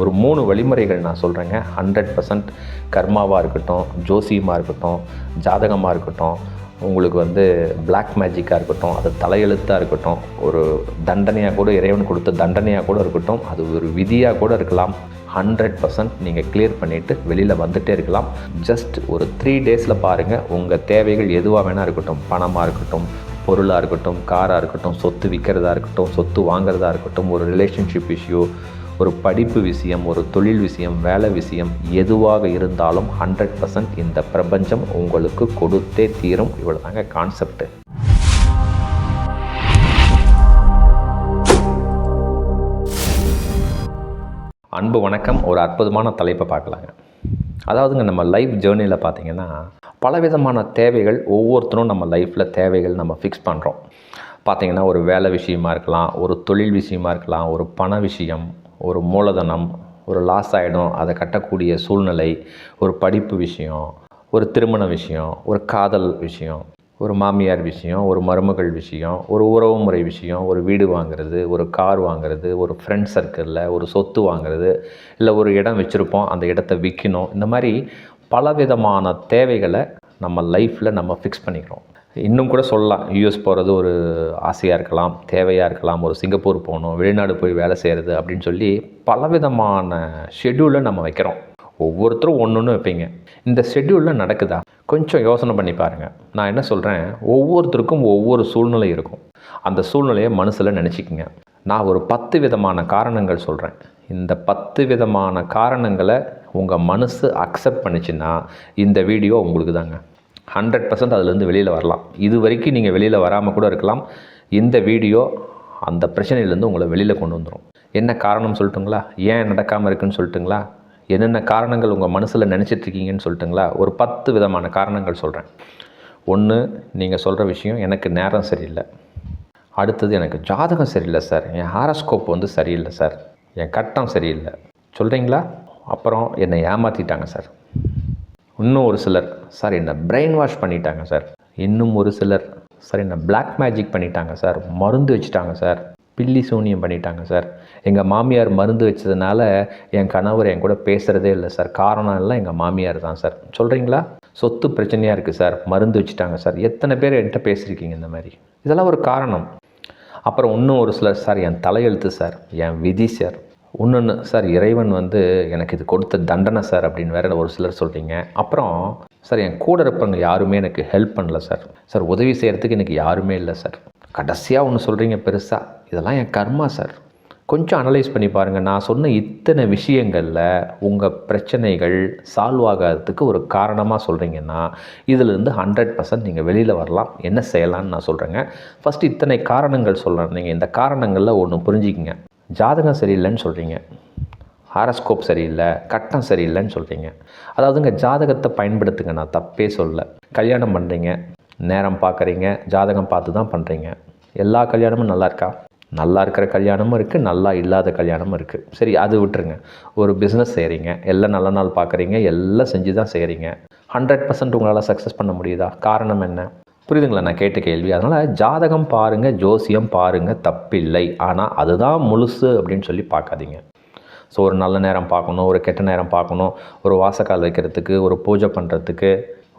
ஒரு மூணு வழிமுறைகள் நான் சொல்கிறேங்க ஹண்ட்ரட் பர்சன்ட் கர்மாவாக இருக்கட்டும் ஜோசியமாக இருக்கட்டும் ஜாதகமாக இருக்கட்டும் உங்களுக்கு வந்து பிளாக் மேஜிக்காக இருக்கட்டும் அது தலையெழுத்தாக இருக்கட்டும் ஒரு தண்டனையாக கூட இறைவன் கொடுத்த தண்டனையாக கூட இருக்கட்டும் அது ஒரு விதியாக கூட இருக்கலாம். ஹண்ட்ரட் பர்சன்ட் நீங்கள் கிளியர் பண்ணிவிட்டு வெளியில் வந்துகிட்டே இருக்கலாம். ஜஸ்ட் ஒரு த்ரீ டேஸில் பாருங்கள் உங்கள் தேவைகள் எதுவாக வேணால் இருக்கட்டும். பணமாக இருக்கட்டும் பொருளாக இருக்கட்டும் காராக இருக்கட்டும் சொத்து விற்கிறதா இருக்கட்டும் சொத்து வாங்குறதா இருக்கட்டும் ஒரு ரிலேஷன்ஷிப் இஷ்யூ ஒரு படிப்பு விஷயம் ஒரு தொழில் விஷயம் வேலை விஷயம் எதுவாக இருந்தாலும் ஹண்ட்ரட் பர்சன்ட் இந்த பிரபஞ்சம் உங்களுக்கு கொடுத்தே தீரும். இவ்வளோ தாங்க கான்செப்ட்டு அன்பு வணக்கம். ஒரு அற்புதமான தலைப்பை பார்க்கலாங்க. அதாவதுங்க நம்ம லைஃப் ஜேர்னியில் பார்த்தீங்கன்னா பலவிதமான தேவைகள் ஒவ்வொருத்தரும் நம்ம லைஃப்பில் தேவைகள் நம்ம ஃபிக்ஸ் பண்ணுறோம் பார்த்திங்கன்னா ஒரு வேலை விஷயமா இருக்கலாம் ஒரு தொழில் விஷயமா இருக்கலாம் ஒரு பண விஷயம் ஒரு மூலதனம் ஒரு லாஸ் ஆகிடும் அதை கட்டக்கூடிய சூழ்நிலை ஒரு படிப்பு விஷயம் ஒரு திருமண விஷயம் ஒரு காதல் விஷயம் ஒரு மாமியார் விஷயம் ஒரு மருமகள் விஷயம் ஒரு உறவுமுறை விஷயம் ஒரு வீடு வாங்குறது ஒரு கார் வாங்குறது ஒரு ஃப்ரெண்ட் சர்க்கிளில் ஒரு சொத்து வாங்குறது இல்லை ஒரு இடம் வச்சுருப்போம் அந்த இடத்த விற்கணும் இந்த மாதிரி பலவிதமான தேவைகளை நம்ம லைஃப்பில் நம்ம ஃபிக்ஸ் பண்ணிக்கிறோம். இன்னும் கூட சொல்லலாம். யூஎஸ் போகிறது ஒரு ஆசையாக இருக்கலாம் தேவையாக இருக்கலாம். ஒரு சிங்கப்பூர் போகணும் வெளிநாடு போய் வேலை செய்கிறது அப்படின்னு சொல்லி பலவிதமான ஷெட்யூலை நம்ம வைக்கிறோம். ஒவ்வொருத்தரும் ஒன்று ஒன்று வைப்பீங்க. இந்த ஷெட்யூலில் நடக்குதா? கொஞ்சம் யோசனை பண்ணி பாருங்கள் நான் என்ன சொல்கிறேன் ஒவ்வொருத்தருக்கும் ஒவ்வொரு சூழ்நிலை இருக்கும். அந்த சூழ்நிலையை மனசில் நினச்சிக்கிங்க. நான் ஒரு பத்து விதமான காரணங்கள் சொல்கிறேன் இந்த பத்து விதமான காரணங்களை உங்கள் மனசு அக்செப்ட் பண்ணிச்சுன்னா இந்த வீடியோ உங்களுக்கு தாங்க. ஹண்ட்ரட் பர்சன்ட் அதுலேருந்து வெளியில் வரலாம். இது வரைக்கும் நீங்கள் வெளியில் வராமல் கூட இருக்கலாம். இந்த வீடியோ அந்த பிரச்சனையிலேருந்து உங்களை வெளியில் கொண்டு வந்துடும் என்ன காரணம் சொல்லட்டுங்களா? ஏன் நடக்காமல் இருக்குன்னு சொல்லட்டுங்களா? என்னென்ன காரணங்கள் உங்கள் மனசில் நினச்சிட்ருக்கீங்கன்னு சொல்லிட்டுங்களா? ஒரு பத்து விதமான காரணங்கள் சொல்கிறேன் ஒன்று நீங்கள் சொல்கிற விஷயம் எனக்கு நேரம் சரியில்லை. அடுத்தது எனக்கு ஜாதகம் சரியில்லை சார். என் ஹாரஸ்கோப் வந்து சரியில்லை சார். என் கட்டம் சரியில்லை. சொல்கிறீங்களா அப்புறம் என்னை ஏமாற்றிட்டாங்க சார். இன்னும் ஒரு சிலர். சார் என்னை பிரெயின் வாஷ் பண்ணிட்டாங்க சார். இன்னும் ஒரு சிலர். சார் என்னை பிளாக் மேஜிக் பண்ணிட்டாங்க சார். மருந்து வச்சுட்டாங்க சார். பில்லி சூனியம் பண்ணிட்டாங்க சார். எங்கள் மாமியார் மருந்து வச்சதுனால என் கணவர் என் கூட பேசுகிறதே இல்லை சார். காரணம் எல்லாம் எங்கள் மாமியார் தான் சார். சொல்கிறீங்களா சொத்து பிரச்சனையாக இருக்குது சார். மருந்து வச்சுட்டாங்க சார். எத்தனை பேர் என்கிட்ட பேசியிருக்கீங்க இந்த மாதிரி? இதெல்லாம் ஒரு காரணம். அப்புறம் இன்னும் ஒரு சிலர் சார். என் தலையெழுத்து சார். என் விதி சார். ஒன்றுன்னு சார் இறைவன் வந்து எனக்கு இது கொடுத்த தண்டனை சார் அப்படின்னு வேற ஒரு சிலர் சொல்கிறீங்க அப்புறம் சார் என் கூட இருப்பவங்க யாருமே எனக்கு ஹெல்ப் பண்ணல சார். சார் உதவி செய்கிறதுக்கு எனக்கு யாருமே இல்லை சார். கடைசியாக ஒன்று சொல்கிறீங்க பெருசாக இதெல்லாம் என் கர்மா சார். கொஞ்சம் அனலைஸ் பண்ணி பாருங்கள் நான் சொன்ன இத்தனை விஷயங்களில் உங்கள் பிரச்சனைகள் சால்வ் ஆகாததுக்கு ஒரு காரணமாக சொல்கிறீங்கன்னா இதிலிருந்து ஹண்ட்ரட் பர்சன்ட் நீங்கள் வெளியில் வரலாம். என்ன செய்யலாம்னு நான் சொல்கிறேங்க ஃபஸ்ட்டு இத்தனை காரணங்கள் சொல்கிறேன் நீங்கள் இந்த காரணங்களில் ஒன்று புரிஞ்சிக்கிங்க. ஜாதகம் சரியில்லைன்னு சொல்கிறீங்க ஹாரஸ்கோப் சரியில்லை கட்டம் சரியில்லைன்னு சொல்கிறீங்க அதாவதுங்க ஜாதகத்தை பயன்படுத்துங்க. நான் தப்பே சொல்ல கல்யாணம் பண்ணுறீங்க நேரம் பார்க்குறீங்க ஜாதகம் பார்த்து தான் பண்ணுறீங்க எல்லா கல்யாணமும் நல்லா இருக்கா? நல்லா இருக்கிற கல்யாணமும் இருக்குது நல்லா இல்லாத கல்யாணமும் இருக்குது சரி அது விட்டுருங்க. ஒரு பிஸ்னஸ் செய்கிறீங்க எல்லாம் நல்ல நாள் பார்க்குறீங்க எல்லாம் செஞ்சு தான் செய்கிறீங்க ஹண்ட்ரட் பர்சன்ட் உங்களால் சக்ஸஸ் பண்ண முடியுதா? காரணம் என்ன? புரியுதுங்களா? நான் கேட்ட கேள்வி. அதனால் ஜாதகம் பாருங்கள் ஜோசியம் பாருங்கள் தப்பில்லை. ஆனால் அதுதான் முழுசு அப்படின்னு சொல்லி பார்க்காதீங்க. ஸோ ஒரு நல்ல நேரம் பார்க்கணும் ஒரு கெட்ட நேரம் பார்க்கணும் ஒரு வாசக்கால் வைக்கிறதுக்கு ஒரு பூஜை பண்ணுறதுக்கு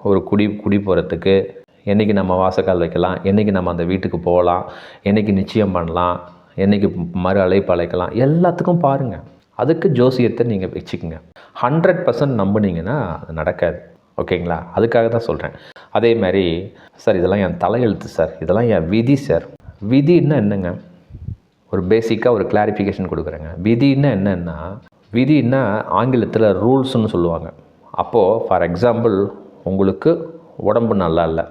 ஒரு குடி குடி போகிறதுக்கு என்றைக்கு நம்ம வாசக்கால் வைக்கலாம் என்றைக்கு நம்ம அந்த வீட்டுக்கு போகலாம் என்றைக்கு நிச்சயம் பண்ணலாம் என்றைக்கு மறு அழைப்பு அழைக்கலாம் எல்லாத்துக்கும் பாருங்கள் அதுக்கு ஜோசியத்தை நீங்கள் வச்சுக்கோங்க. ஹண்ட்ரட் பர்சன்ட் நம்புனீங்கன்னா அது நடக்காது. ஓகேங்களா? அதுக்காக தான் சொல்கிறேன் அதே மாதிரி சார் இதெல்லாம் என் தலையெழுத்து சார். இதெல்லாம் என் விதி சார். விதின்னா என்னங்க? ஒரு பேசிக்காக ஒரு கிளாரிஃபிகேஷன் கொடுக்குறேங்க. விதின்னா என்னென்னா விதின்னா ஆங்கிலத்தில் ரூல்ஸ்னு சொல்லுவாங்க. அப்போது ஃபார் எக்ஸாம்பிள் உங்களுக்கு உடம்பு நல்லா இல்லை.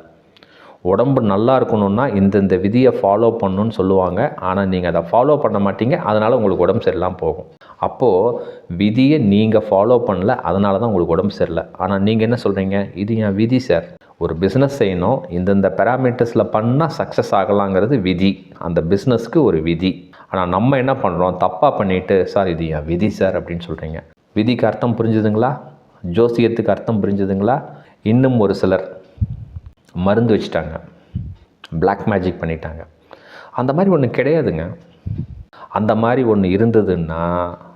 உடம்பு நல்லா இருக்கணும்னா இந்தந்த விதியை ஃபாலோ பண்ணணும்னு சொல்லுவாங்க. ஆனால் நீங்கள் அதை ஃபாலோ பண்ண மாட்டீங்க. அதனால் உங்களுக்கு உடம்பு சரியில்லாமல் போகும். அப்போது விதியை நீங்கள் ஃபாலோ பண்ணல அதனால தான் உங்களுக்கு உடம்பு சரியில்லை. ஆனால் நீங்கள் என்ன சொல்கிறீங்க இது என் விதி சார் ஒரு பிஸ்னஸ் செய்யணும் இந்தந்த பேராமீட்டர்ஸில் பண்ணால் சக்ஸஸ் ஆகலாங்கிறது விதி. அந்த பிஸ்னஸ்க்கு ஒரு விதி. ஆனால் நம்ம என்ன பண்ணுறோம் தப்பாக பண்ணிவிட்டு சார் இது என் விதி சார் அப்படின்னு சொல்கிறீங்க விதிக்கு அர்த்தம் புரிஞ்சுதுங்களா? ஜோசியத்துக்கு அர்த்தம் புரிஞ்சுதுங்களா? இன்னும் ஒரு சிலர் மருந்து வச்சுட்டாங்க. பிளாக் மேஜிக் பண்ணிட்டாங்க. அந்த மாதிரி ஒன்று கிடையாதுங்க. அந்த மாதிரி ஒன்று இருந்ததுன்னா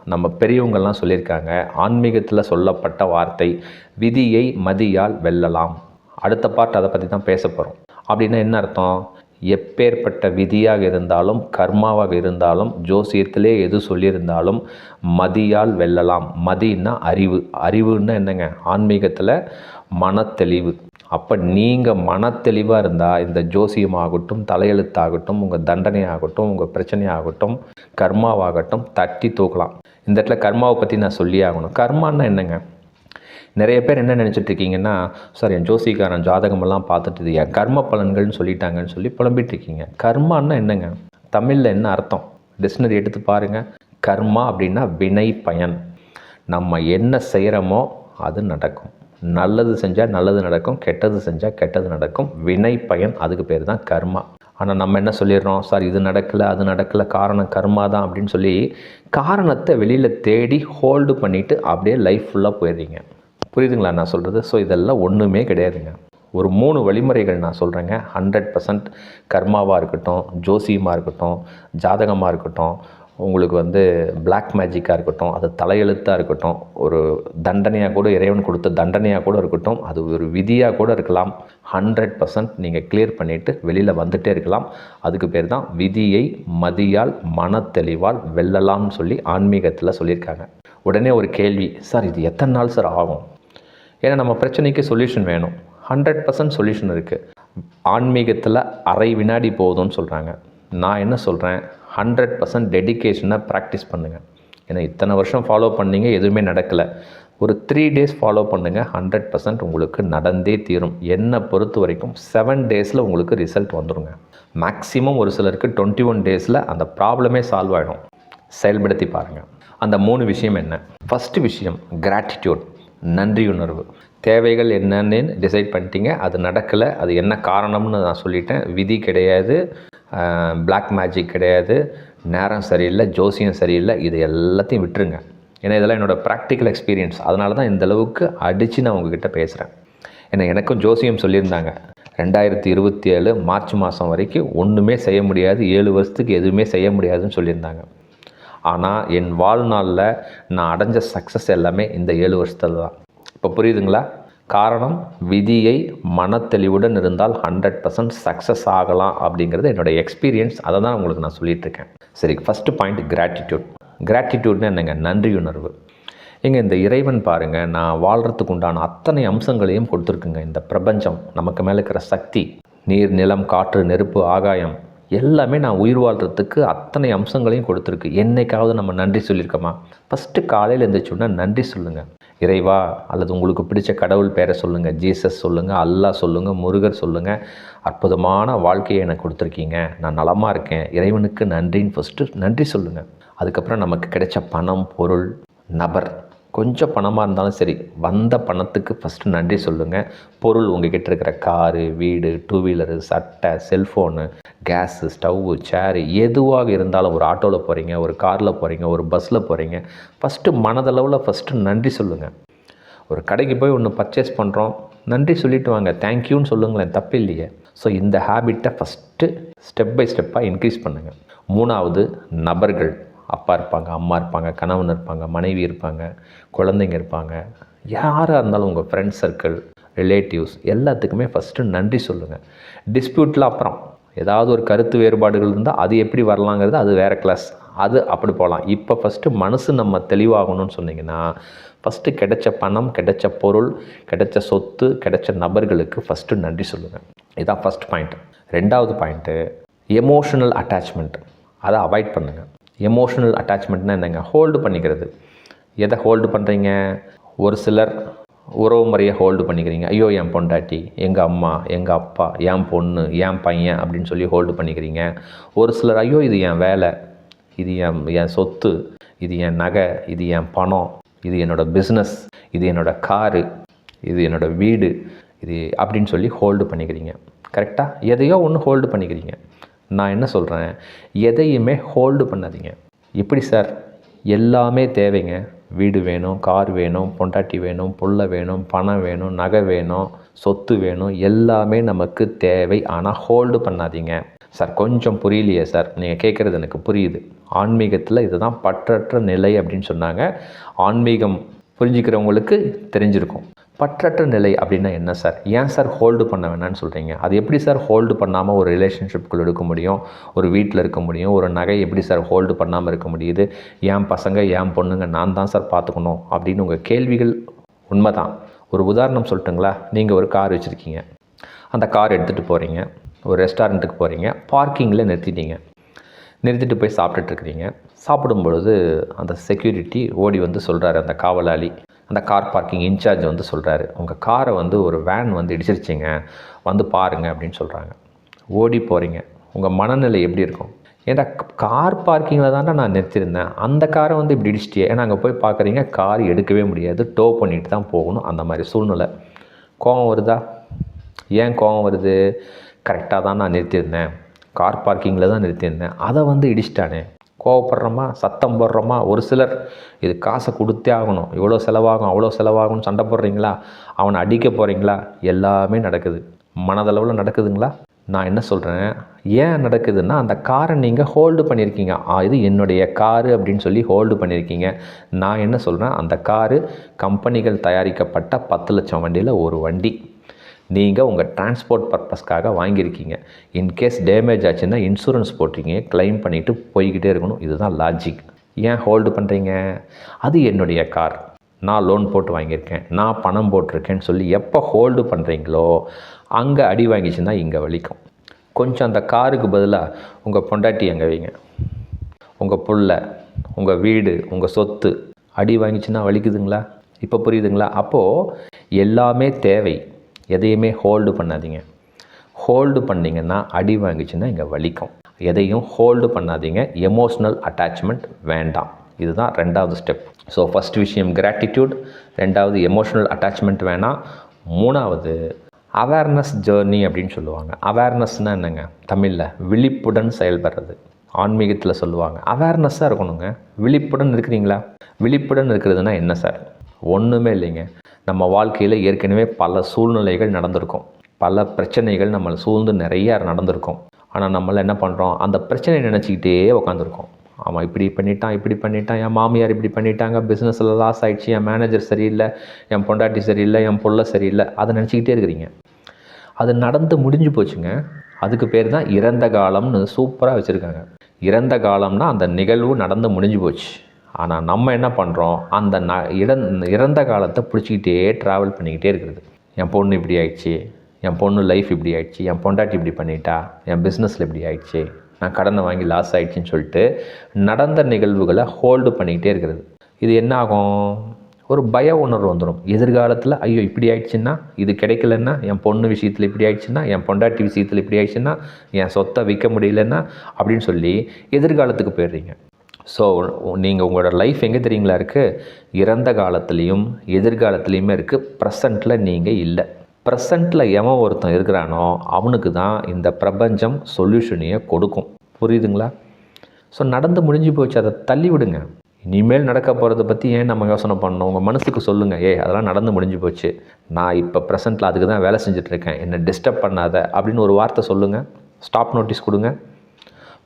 நம்ம பெரியவங்கள்லாம் சொல்லியிருக்காங்க ஆன்மீகத்தில் சொல்லப்பட்ட வார்த்தை விதியை மதியால் வெல்லலாம். அடுத்த பாட்டு அதை பற்றி தான் பேச போகிறோம் அப்படின்னா என்ன அர்த்தம்? எப்பேற்பட்ட விதியாக இருந்தாலும் கர்மாவாக இருந்தாலும் ஜோசியத்திலே எது சொல்லியிருந்தாலும் மதியால் வெல்லலாம். மதின்னா அறிவு. அறிவுன்னா என்னங்க? ஆன்மீகத்தில் மனத்தெளிவு. அப்போ நீங்கள் மனத்தெளிவாக இருந்தால் இந்த ஜோசியமாகட்டும் தலையெழுத்தாகட்டும் உங்கள் தண்டனையாகட்டும் உங்கள் பிரச்சனையாகட்டும் கர்மாவாகட்டும் தட்டி தூக்கலாம். இந்த இடத்துல கர்மாவை பற்றி நான் சொல்லியே ஆகணும். கர்மான்னா என்னங்க? நிறைய பேர் என்ன நினச்சிட்டு இருக்கீங்கன்னா சார் என் ஜோசிக்காரன் ஜாதகமெல்லாம் பார்த்துட்டு என் கர்ம பலன்கள்னு சொல்லிட்டாங்கன்னு சொல்லி புலம்பிட்டு இருக்கீங்க. கர்மான்னா என்னங்க? தமிழில் என்ன அர்த்தம்? டிக்ஷனரி எடுத்து பாருங்கள் கர்மா அப்படின்னா வினை பயன். நம்ம என்ன செய்கிறோமோ அது நடக்கும். நல்லது செஞ்சால் நல்லது நடக்கும் கெட்டது செஞ்சால் கெட்டது நடக்கும். வினை பயன் அதுக்கு பேர் தான் கர்மா. ஆனால் நம்ம என்ன சொல்லிடுறோம்? சார் இது நடக்கலை அது நடக்கலை காரணம் கர்மா தான் அப்படின்னு சொல்லி காரணத்தை வெளியில் தேடி ஹோல்டு பண்ணிவிட்டு அப்படியே லைஃப் ஃபுல்லாக போயிடுறீங்க. புரியுதுங்களா நான் சொல்கிறது ஸோ இதெல்லாம் ஒன்றுமே கிடையாதுங்க. ஒரு மூணு வழிமுறைகள் நான் சொல்கிறேங்க ஹண்ட்ரட் பர்சன்ட் கர்மாவாக இருக்கட்டும் ஜோசியமாக இருக்கட்டும் ஜாதகமாக இருக்கட்டும் உங்களுக்கு வந்து பிளாக் மேஜிக்காக இருக்கட்டும் அது தலையெழுத்தாக இருக்கட்டும் ஒரு தண்டனையாக கூட இறைவன் கொடுத்த தண்டனையாக கூட இருக்கட்டும் அது ஒரு விதியாக கூட இருக்கலாம். ஹண்ட்ரட் பர்சன்ட் நீங்கள் கிளியர் பண்ணிவிட்டு வெளியில் வந்துகிட்டே இருக்கலாம். அதுக்கு பேர் தான் விதியை மதியால் மனத்தெளிவால் வெல்லலாம்னு சொல்லி ஆன்மீகத்தில் சொல்லியிருக்காங்க. உடனே ஒரு கேள்வி சார் இது எத்தனை நாள் சார் ஆகும்? ஏன்னா நம்ம பிரச்சனைக்கு சொல்யூஷன் வேணும். ஹண்ட்ரட் பர்சன்ட் சொல்யூஷன் இருக்குது ஆன்மீகத்தில் அரை வினாடி போதும்னு சொல்கிறாங்க நான் என்ன சொல்கிறேன் ஹண்ட்ரட் பர்சன்ட் டெடிக்கேஷனாக ப்ராக்டிஸ் பண்ணுங்கள் ஏன்னா இத்தனை வருஷம் ஃபாலோ பண்ணீங்க எதுவுமே நடக்கலை. ஒரு த்ரீ டேஸ் ஃபாலோ பண்ணுங்கள் ஹண்ட்ரட் பர்சன்ட் உங்களுக்கு நடந்தே தீரும். என்னை பொறுத்த வரைக்கும் செவன் டேஸில் உங்களுக்கு ரிசல்ட் வந்துடுங்க மேக்ஸிமம் ஒரு சிலருக்கு டுவெண்ட்டி ஒன் டேஸில் அந்த ப்ராப்ளமே சால்வ் ஆகிடும் செயல்படுத்தி பாருங்கள் அந்த மூணு விஷயம் என்ன? ஃபஸ்ட்டு விஷயம் கிராட்டிடியூட் நன்றி உணர்வு. தேவைகள் என்னன்னு டிசைட் பண்ணிட்டீங்க அது நடக்கலை அது என்ன காரணம்னு நான் சொல்லிட்டேன். விதி கிடையாது பிளாக் மேஜிக் கிடையாது நேரம் சரியில்லை ஜோசியம் சரியில்லை இது எல்லாத்தையும் விட்டுருங்க. ஏன்னா இதெல்லாம் என்னோடய ப்ராக்டிக்கல் எக்ஸ்பீரியன்ஸ் அதனால தான் இந்த அளவுக்கு அடித்து நான் உங்ககிட்ட பேசுகிறேன் ஏன்னா எனக்கும் ஜோசியம் சொல்லியிருந்தாங்க ரெண்டாயிரத்தி இருபத்தி ஏழு மார்ச் மாதம் வரைக்கும் ஒன்றுமே செய்ய முடியாது ஏழு வருஷத்துக்கு எதுவுமே செய்ய முடியாதுன்னு சொல்லியிருந்தாங்க. ஆனால் என் வாழ்நாளில் நான் அடைஞ்ச சக்ஸஸ் எல்லாமே இந்த ஏழு வருஷத்தில் தான். இப்போ புரியுதுங்களா? காரணம் விதியை மனத்தெளிவுடன் இருந்தால் ஹண்ட்ரட் பர்சன்ட் சக்ஸஸ் ஆகலாம் அப்படிங்கிறது என்னோடய எக்ஸ்பீரியன்ஸ் அதை தான் உங்களுக்கு நான் சொல்லிகிட்ருக்கேன் சரி ஃபஸ்ட்டு பாயிண்ட் கிராட்டிடியூட் கிராட்டிடியூட்னு என்னங்க? நன்றியுணர்வு இங்கே இந்த இறைவன் பாருங்கள் நான் வாழ்கிறதுக்கு உண்டான அத்தனை அம்சங்களையும் கொடுத்துருக்குங்க. இந்த பிரபஞ்சம் நமக்கு மேலே இருக்கிற சக்தி நீர் நிலம் காற்று நெருப்பு ஆகாயம் எல்லாமே நான் உயிர் வாழ்கிறதுக்கு அத்தனை அம்சங்களையும் கொடுத்துருக்கு. என்னைக்காவது நம்ம நன்றி சொல்லியிருக்கோமா? ஃபஸ்ட்டு காலையில் எழுந்திரிச்சோன்னா நன்றி சொல்லுங்கள் இறைவா அல்லது உங்களுக்கு பிடிச்ச கடவுள் பேரை சொல்லுங்கள் ஜீசஸ் சொல்லுங்கள் அல்லாஹ் சொல்லுங்கள் முருகர் சொல்லுங்கள் அற்புதமான வாழ்க்கையை எனக்கு கொடுத்துருக்கீங்க. நான் நலமாக இருக்கேன். இறைவனுக்கு நன்றின்னு ஃபஸ்ட்டு நன்றி சொல்லுங்கள் அதுக்கப்புறம் நமக்கு கிடைச்ச பணம் பொருள் நபர். கொஞ்சம் பணமாக இருந்தாலும் சரி வந்த பணத்துக்கு ஃபஸ்ட்டு நன்றி சொல்லுங்கள் பொருள் உங்ககிட்ட இருக்கிற காரு வீடு டூ வீலரு சட்டை செல்ஃபோனு கேஸு ஸ்டவ்வு சேரு எதுவாக இருந்தாலும் ஒரு ஆட்டோவில் போகிறீங்க ஒரு காரில் போகிறீங்க ஒரு பஸ்ஸில் போகிறீங்க ஃபஸ்ட்டு மனதளவில் ஃபஸ்ட்டு நன்றி சொல்லுங்கள் ஒரு கடைக்கு போய் ஒன்று பர்ச்சேஸ் பண்ணுறோம் நன்றி சொல்லிட்டு வாங்க தேங்க்யூன்னு சொல்லுங்களேன் தப்பு இல்லையே. ஸோ இந்த ஹேபிட்டை ஃபஸ்ட்டு ஸ்டெப் பை ஸ்டெப்பாக இன்க்ரீஸ் பண்ணுங்கள் மூணாவது நபர்கள். அப்பா இருப்பாங்க அம்மா இருப்பாங்க கணவன் இருப்பாங்க மனைவி இருப்பாங்க குழந்தைங்க இருப்பாங்க. யாராக இருந்தாலும் உங்கள் ஃப்ரெண்ட்ஸ் சர்க்கிள் ரிலேட்டிவ்ஸ் எல்லாத்துக்குமே ஃபஸ்ட்டு நன்றி சொல்லுங்கள் டிஸ்பியூட்டில் அப்புறம் ஏதாவது ஒரு கருத்து வேறுபாடுகள் இருந்தால் அது எப்படி வரலாங்கிறது அது வேறு கிளாஸ் அது அப்படி போகலாம் இப்போ ஃபஸ்ட்டு மனசு நம்ம தெளிவாகணும்னு சொன்னிங்கன்னா ஃபஸ்ட்டு கிடைச்ச பணம் கிடைச்ச பொருள் கிடைச்ச சொத்து கிடைச்ச நபர்களுக்கு ஃபஸ்ட்டு நன்றி சொல்லுங்கள் இதுதான் ஃபஸ்ட் பாயிண்ட் ரெண்டாவது பாயிண்ட்டு எமோஷனல் அட்டாச்மெண்ட் அதை அவாய்ட் பண்ணுங்கள் எமோஷனல் அட்டாச்மெண்ட்னால் என்னங்க? ஹோல்டு பண்ணிக்கிறது. எதை ஹோல்டு பண்ணுறீங்க ஒரு சிலர் உறவு முறையை ஹோல்டு பண்ணிக்கிறீங்க. ஐயோ என் பொண்டாட்டி எங்கள் அம்மா எங்கள் அப்பா என் பொண்ணு என் பையன் அப்படின்னு சொல்லி ஹோல்டு பண்ணிக்கிறீங்க. ஒரு சிலர் ஐயோ இது என் வேலை இது என் என் சொத்து இது என் நகை இது என் பணம் இது என்னோடய பிஸ்னஸ் இது என்னோடய காரு இது என்னோடய வீடு இது அப்படின்னு சொல்லி ஹோல்டு பண்ணிக்கிறீங்க. கரெக்டாக எதையோ ஒன்று ஹோல்டு பண்ணிக்கிறீங்க. நான் என்ன சொல்கிறேன் எதையுமே ஹோல்டு பண்ணாதீங்க. இப்படி சார் எல்லாமே தேவைங்க. வீடு வேணும் கார் வேணும் பொண்டாட்டி வேணும் புள்ள வேணும் பணம் வேணும் நகை வேணும் சொத்து வேணும் எல்லாமே நமக்கு தேவை. ஆனால் ஹோல்டு பண்ணாதீங்க. சார் கொஞ்சம் புரியலையே சார் நீங்கள் கேட்குறது எனக்கு புரியுது. ஆன்மீகத்தில் இதுதான் பற்றற்ற நிலை அப்படின்னு சொன்னாங்க. ஆன்மீகம் புரிஞ்சுக்கிறவங்களுக்கு தெரிஞ்சிருக்கும். பற்றற்ற நிலை அப்படின்னா என்ன சார்? ஏன் சார் ஹோல்டு பண்ண வேணாம்னு சொல்கிறீங்க அது எப்படி சார் ஹோல்டு பண்ணாமல் ஒரு ரிலேஷன்ஷிப்புக்குள் இருக்க முடியும்? ஒரு வீட்டில் இருக்க முடியும்? ஒரு நகை எப்படி சார் ஹோல்டு பண்ணாமல் இருக்க முடியுது? ஏன் பசங்க ஏன் பொண்ணுங்க நான் தான் சார் பார்த்துக்கணும் அப்படின்னு உங்கள் கேள்விகள் உண்மை தான் ஒரு உதாரணம் சொல்லட்டுங்களா? நீங்கள் ஒரு கார் வச்சுருக்கீங்க. அந்த கார் எடுத்துகிட்டு போகிறீங்க ஒரு ரெஸ்டாரண்ட்டுக்கு போகிறீங்க பார்க்கிங்கில் நிறுத்திட்டீங்க. நிறுத்திட்டு போய் சாப்பிட்டுட்டு இருக்கிறீங்க. சாப்பிடும் பொழுது அந்த செக்யூரிட்டி ஓடி வந்து சொல்கிறாரு அந்த காவலாளி. அந்த கார் பார்க்கிங் இன்சார்ஜ் வந்து சொல்கிறாரு உங்கள் காரை வந்து ஒரு வேன் வந்து இடிச்சிருச்சிங்க. வந்து பாருங்க அப்படின்னு சொல்கிறாங்க ஓடி போகிறீங்க உங்கள் மனநிலை எப்படி இருக்கும்? ஏன்டா கார் பார்க்கிங்கில் தானே நான் நிறுத்தியிருந்தேன். அந்த காரை வந்து இப்படி இடிச்சிட்டியே. ஏன்னா அங்கே போய் பார்க்குறீங்க கார் எடுக்கவே முடியாது. டோ பண்ணிட்டு தான் போகணும். அந்த மாதிரி சூழ்நிலை. கோவம் வருதா? ஏன் கோவம் வருது? கரெக்டாக தான் நான் நிறுத்தியிருந்தேன். கார் பார்க்கிங்கில் தான் நிறுத்தியிருந்தேன். அதை வந்து இடிச்சிட்டானே. கோவப்படுறோமா சத்தம் போடுறோமா ஒரு சிலர் இது காசை கொடுத்தே ஆகணும். இவ்வளோ செலவாகும் அவ்வளோ செலவாகும்னு சண்டை போடுறீங்களா? அவனை அடிக்க போகிறீங்களா எல்லாமே நடக்குது. மனதளவில் நடக்குதுங்களா? நான் என்ன சொல்கிறேன் ஏன் நடக்குதுன்னா அந்த காரை நீங்கள் ஹோல்டு பண்ணியிருக்கீங்க. ஆ, இது என்னுடைய காரு அப்படின்னு சொல்லி ஹோல்டு பண்ணியிருக்கீங்க. நான் என்ன சொல்கிறேன் அந்த காரு கம்பெனிகள் தயாரிக்கப்பட்ட பத்து லட்சம் வண்டியில் ஒரு வண்டி. நீங்கள் உங்கள் டிரான்ஸ்போர்ட் பர்பஸ்க்காக வாங்கியிருக்கீங்க. இன்கேஸ் டேமேஜ் ஆச்சுன்னா இன்சூரன்ஸ் போட்டிருக்கீங்க கிளைம் பண்ணிவிட்டு போய்கிட்டே இருக்கணும். இதுதான் லாஜிக் ஏன் ஹோல்டு பண்ணுறீங்க அது என்னுடைய கார் நான் லோன் போட்டு வாங்கியிருக்கேன். நான் பணம் போட்டிருக்கேன்னு சொல்லி எப்போ ஹோல்டு பண்ணுறீங்களோ அங்கே அடி வாங்கிச்சுன்னா இங்கே வலிக்கும். கொஞ்சம் அந்த காருக்கு பதிலாக உங்கள் பொண்டாட்டி அங்கே வைங்க. உங்கள் புள்ள உங்கள் வீடு உங்கள் சொத்து அடி வாங்கிச்சுன்னா வலிக்குதுங்களா? இப்போ புரியுதுங்களா? அப்போது எல்லாமே தேவை. எதையுமே ஹோல்டு பண்ணாதீங்க. ஹோல்டு பண்ணிங்கன்னா அடி வாங்கிச்சுன்னா இங்கே வலிக்கும். எதையும் ஹோல்டு பண்ணாதீங்க. எமோஷ்னல் அட்டாச்மெண்ட் வேண்டாம். இதுதான் ரெண்டாவது ஸ்டெப் ஸோ ஃபஸ்ட் விஷயம் கிராட்டிடியூட் ரெண்டாவது எமோஷ்னல் அட்டாச்மெண்ட் வேணாம் மூணாவது அவேர்னஸ் ஜேர்னி அப்படின்னு சொல்லுவாங்க. அவேர்னஸ்னால் என்னங்க? தமிழில் விழிப்புடன் செயல்படுறது. ஆன்மீகத்தில் சொல்லுவாங்க. அவேர்னஸ்ஸாக இருக்கணுங்க. விழிப்புடன் இருக்கிறீங்களா? விழிப்புடன் இருக்கிறதுனா என்ன சார்? ஒன்றுமே இல்லைங்க. நம்ம வாழ்க்கையில் ஏற்கனவே பல சூழ்நிலைகள் நடந்திருக்கும். பல பிரச்சனைகள் நம்மளை சூழ்ந்து நிறைய நடந்திருக்கும். ஆனால் நம்மளை என்ன பண்ணுறோம் அந்த பிரச்சனையை நினச்சிக்கிட்டே உட்காந்துருக்கோம் அவன் இப்படி பண்ணிட்டான் இப்படி பண்ணிட்டான் என் மாமியார் இப்படி பண்ணிட்டாங்க பிஸ்னஸில் லாஸ் ஆகிடுச்சு என் மேனேஜர் சரியில்லை என் பொண்டாட்டி சரியில்லை என் புள்ள சரியில்லை அதை நினச்சிக்கிட்டே இருக்கிறீங்க. அது நடந்து முடிஞ்சு போச்சுங்க. அதுக்கு பேர் தான் இறந்த காலம்னு சூப்பராக வச்சுருக்காங்க. இறந்த காலம்னா அந்த நிகழ்வு நடந்து முடிஞ்சு போச்சு. ஆனால் நம்ம என்ன பண்ணுறோம் அந்த ந இடன் இறந்த காலத்தை பிடிச்சிக்கிட்டே ட்ராவல் பண்ணிக்கிட்டே இருக்கிறது. என் பொண்ணு இப்படி ஆயிடுச்சு என் பொண்ணு லைஃப் இப்படி ஆயிடுச்சு என் பொண்டாட்டி இப்படி பண்ணிட்டா என் பிஸ்னஸில் இப்படி ஆயிடுச்சு நான் கடனை வாங்கி லாஸ் ஆகிடுச்சின்னு சொல்லிட்டு நடந்த நிகழ்வுகளை ஹோல்டு பண்ணிக்கிட்டே இருக்கிறது. இது என்ன ஆகும்? ஒரு பய உணர்வு வந்துடும் எதிர்காலத்தில் ஐயோ இப்படி ஆயிடுச்சுன்னா இது கிடைக்கலன்னா என் பொண்ணு விஷயத்தில் இப்படி ஆயிடுச்சுன்னா என் பொண்டாட்டி விஷயத்தில் இப்படி ஆயிடுச்சுன்னா என் சொத்தை விற்க முடியலன்னா அப்படின்னு சொல்லி எதிர்காலத்துக்கு போயிடுறீங்க. ஸோ நீங்கள் உங்களோட லைஃப் எங்கே தெரியுங்களா இருக்குது இறந்த காலத்துலேயும் எதிர்காலத்துலேயுமே இருக்குது ப்ரெசண்ட்டில் நீங்கள் இல்லை. ப்ரெசண்ட்டில் எவன் ஒருத்தன் இருக்கிறானோ அவனுக்கு தான் இந்த பிரபஞ்சம் சொல்யூஷனையே கொடுக்கும். புரியுதுங்களா? ஸோ நடந்து முடிஞ்சு போச்சு. அதை தள்ளி விடுங்க. இனிமேல் நடக்க போகிறத பற்றி ஏன் நம்ம யோசனை பண்ணணும்? உங்கள் மனசுக்கு சொல்லுங்கள் ஏய் அதெல்லாம் நடந்து முடிஞ்சு போச்சு. நான் இப்போ ப்ரெசென்ட்டில் அதுக்கு தான் வேலை செஞ்சுட்ருக்கேன் என்னை டிஸ்டர்ப் பண்ணாத அப்படின்னு ஒரு வார்த்தை சொல்லுங்கள் ஸ்டாப் நோட்டீஸ் கொடுங்க.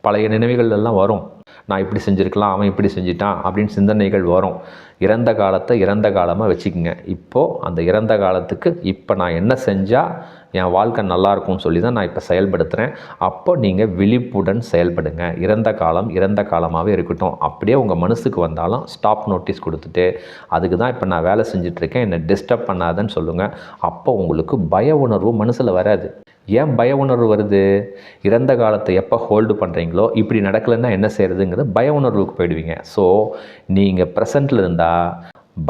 பழைய நினைவுகள் எல்லாம் வரும். நான் இப்படி செஞ்சுருக்கலாம் அவன் இப்படி செஞ்சிட்டான் அப்படின்னு சிந்தனைகள் வரும். இறந்த காலத்தை இறந்த காலமாக வச்சுக்கோங்க. இப்போது அந்த இறந்த காலத்துக்கு இப்போ நான் என்ன செஞ்சால் என் வாழ்க்கை நல்லாயிருக்கும்னு சொல்லி தான் நான் இப்போ செயல்படுத்துகிறேன் அப்போ நீங்கள் விழிப்புடன் செயல்படுங்க. இறந்த காலம் இறந்த காலமாகவே இருக்கட்டும். அப்படியே உங்கள் மனசுக்கு வந்தாலும் ஸ்டாப் நோட்டீஸ் கொடுத்துட்டு அதுக்கு தான் இப்போ நான் வேலை செஞ்சிட்ருக்கேன் என்னை டிஸ்டர்ப் பண்ணாதன்னு சொல்லுங்கள் அப்போ உங்களுக்கு பய உணர்வு மனசில் வராது. ஏன் பய உணர்வு வருது? இறந்த காலத்தை எப்போ ஹோல்டு பண்ணுறீங்களோ இப்படி நடக்கலைன்னா என்ன செய்கிறதுங்கிறது பய உணர்வுக்கு போயிடுவீங்க. ஸோ நீங்கள் ப்ரெசண்ட்டில் இருந்தால்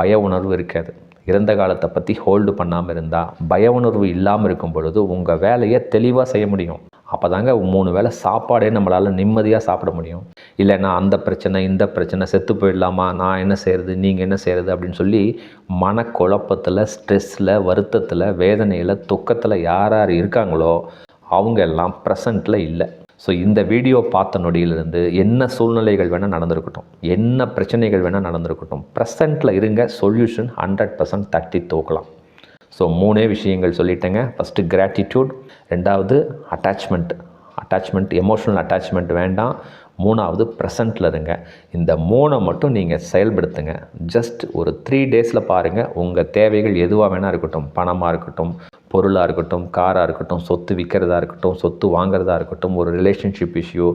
பய உணர்வு இருக்காது. இறந்த காலத்தை பற்றி ஹோல்டு பண்ணாமல் இருந்தால் பய உணர்வு இல்லாமல் இருக்கும் பொழுது உங்கள் வேலையை தெளிவாக செய்ய முடியும். அப்போ தாங்க மூணு வேளை சாப்பாடே நம்மளால் நிம்மதியாக சாப்பிட முடியும். இல்லைன்னா அந்த பிரச்சனை இந்த பிரச்சனை செத்து போயிடலாமா? நான் என்ன செய்கிறது நீங்கள் என்ன செய்கிறது அப்படின்னு சொல்லி மனக்குழப்பத்தில் ஸ்ட்ரெஸ்ஸில் வருத்தத்தில் வேதனையில் துக்கத்தில் யார் யார் இருக்காங்களோ அவங்க எல்லாம் ப்ரெசண்ட்டில் இல்லை. ஸோ இந்த வீடியோ பார்த்த நொடியிலிருந்து என்ன சூழ்நிலைகள் வேணால் நடந்திருக்கட்டும். என்ன பிரச்சனைகள் வேணால் நடந்திருக்கட்டும். ப்ரெசண்ட்டில் இருங்க. சொல்யூஷன் ஹண்ட்ரட் பர்சன்ட் தட்டி தூக்கலாம். ஸோ மூணே விஷயங்கள் சொல்லிட்டேங்க. ஃபஸ்ட்டு கிராட்டிடியூட் ரெண்டாவது அட்டாச்மெண்ட் அட்டாச்மெண்ட் எமோஷனல் அட்டாச்மெண்ட் வேண்டாம். மூணாவது ப்ரெசண்ட்டில் இருங்க. இந்த மூணை மட்டும் நீங்கள் செயல்படுத்துங்க. ஜஸ்ட் ஒரு த்ரீ டேஸில் பாருங்கள் உங்கள் தேவைகள் எதுவாக வேணால் இருக்கட்டும். பணமாக இருக்கட்டும் பொருளாக இருக்கட்டும் காராக இருக்கட்டும் சொத்து விற்கிறதா இருக்கட்டும் சொத்து வாங்குறதா இருக்கட்டும் ஒரு ரிலேஷன்ஷிப் இஷ்யூ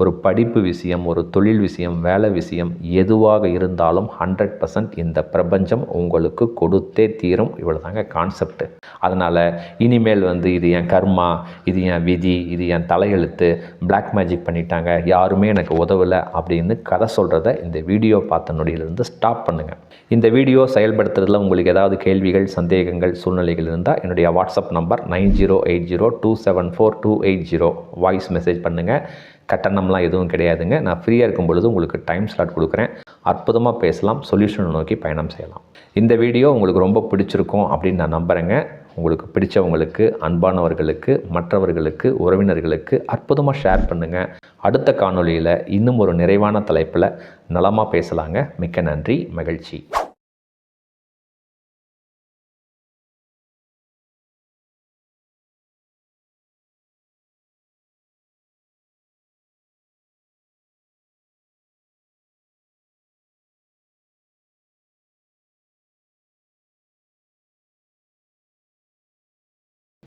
ஒரு படிப்பு விஷயம் ஒரு தொழில் விஷயம் வேலை விஷயம் எதுவாக இருந்தாலும் ஹண்ட்ரட் பர்சன்ட் இந்த பிரபஞ்சம் உங்களுக்கு கொடுத்தே தீரும். இவ்வளோ தாங்க கான்செப்ட் அதனால் இனிமேல் வந்து இது என் கர்மா இது என் விதி இது என் தலையெழுத்து பிளாக் மேஜிக் பண்ணிட்டாங்க யாருமே எனக்கு உதவலை அப்படின்னு கதை சொல்கிறத இந்த வீடியோ பார்த்த நொடியிலிருந்து ஸ்டாப் பண்ணுங்கள் இந்த வீடியோ செயல்படுத்துறதுல உங்களுக்கு ஏதாவது கேள்விகள் சந்தேகங்கள் சூழ்நிலைகள் இருந்தால் என்னுடைய WhatsApp number nine zero eight zero two seven four two eight zero voice message பண்ணுங்கள் கட்டணம்லாம் எதுவும் கிடையாதுங்க. நான் ஃப்ரீயாக இருக்கும் பொழுது உங்களுக்கு டைம் ஸ்லாட் கொடுக்குறேன். அற்புதமாக பேசலாம். சொல்யூஷனை நோக்கி பயணம் செய்யலாம். இந்த வீடியோ உங்களுக்கு ரொம்ப பிடிச்சிருக்கும் அப்படின்னு நான் நம்புகிறேங்க உங்களுக்கு பிடிச்சவங்களுக்கு அன்பானவர்களுக்கு மற்றவர்களுக்கு உறவினர்களுக்கு அற்புதமாக ஷேர் பண்ணுங்கள் அடுத்த காணொளியில் இன்னும் ஒரு நிறைவான தலைப்பில் நலமாக பேசலாங்க. மிக்க நன்றி. மகிழ்ச்சி.